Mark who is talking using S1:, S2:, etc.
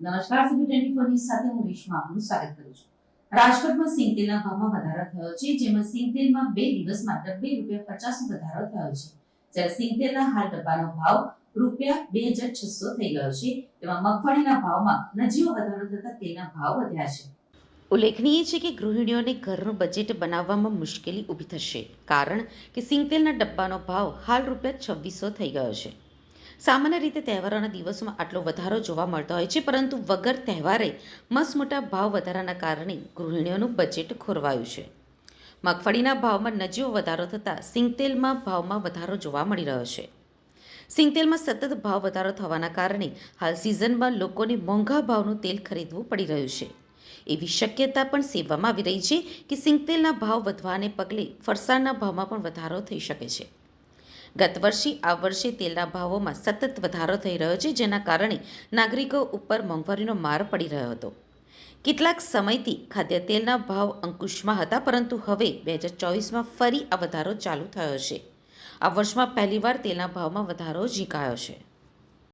S1: નમસ્કાર CB twenty four news સાથે હું રેશમા આપનું સ્વાગત કરું છું. રાજકોટમાં સિંગતેલના ભાવમાં વધારો થયો છે, જેમાં સિંગતેલમાં બે દિવસમાં ડબ્બે રૂપિયા પચાસ વધારો થયો છે. જ્યારે સિંગતેલના હાલ ડબ્બાનો ભાવ રૂપિયા બે હજાર છસો થઈ ગયો છે, તેમાં મગફળીના ભાવમાં નજીવો વધારો થતા તેલના ભાવ વધ્યા છે.
S2: ઉલ્લેખનીય છે કે ગૃહિણીઓને ઘરનું બજેટ બનાવવામાં મુશ્કેલી ઊભી થશે, કારણ કે સિંગતેલના ડબ્બાનો ભાવ હાલ રૂપિયા છવ્વીસો થઈ ગયો છે. સામાન્ય રીતે તહેવારોના દિવસોમાં આટલો વધારો જોવા મળતો હોય છે, પરંતુ વગર તહેવારે મસમોટા ભાવ વધારાના કારણે ગૃહિણીઓનું બજેટ ખોરવાયું છે. મગફળીના ભાવમાં નજીવો વધારો થતાં સિંગતેલમાં ભાવમાં વધારો જોવા મળી રહ્યો છે. સિંગતેલમાં સતત ભાવ વધારો થવાના કારણે હાલ સિઝનમાં લોકોને મોંઘા ભાવનું તેલ ખરીદવું પડી રહ્યું છે. એવી શક્યતા પણ સેવવામાં આવી રહી છે કે સિંગતેલના ભાવ વધવાને પગલે ફરસાણના ભાવમાં પણ વધારો થઈ શકે છે. ગત વર્ષે, આ વર્ષે તેલના ભાવોમાં સતત વધારો થઈ રહ્યો છે, જેના કારણે નાગરિકો ઉપર મોંઘવારીનો માર પડી રહ્યો હતો. કેટલાક સમયથી ખાદ્ય તેલના ભાવ અંકુશમાં હતા, પરંતુ હવે બે હજાર ચોવીસમાં ફરી આ વધારો ચાલુ થયો છે. આ વર્ષમાં પહેલીવાર તેલના ભાવમાં વધારો ઝીકાયો છે.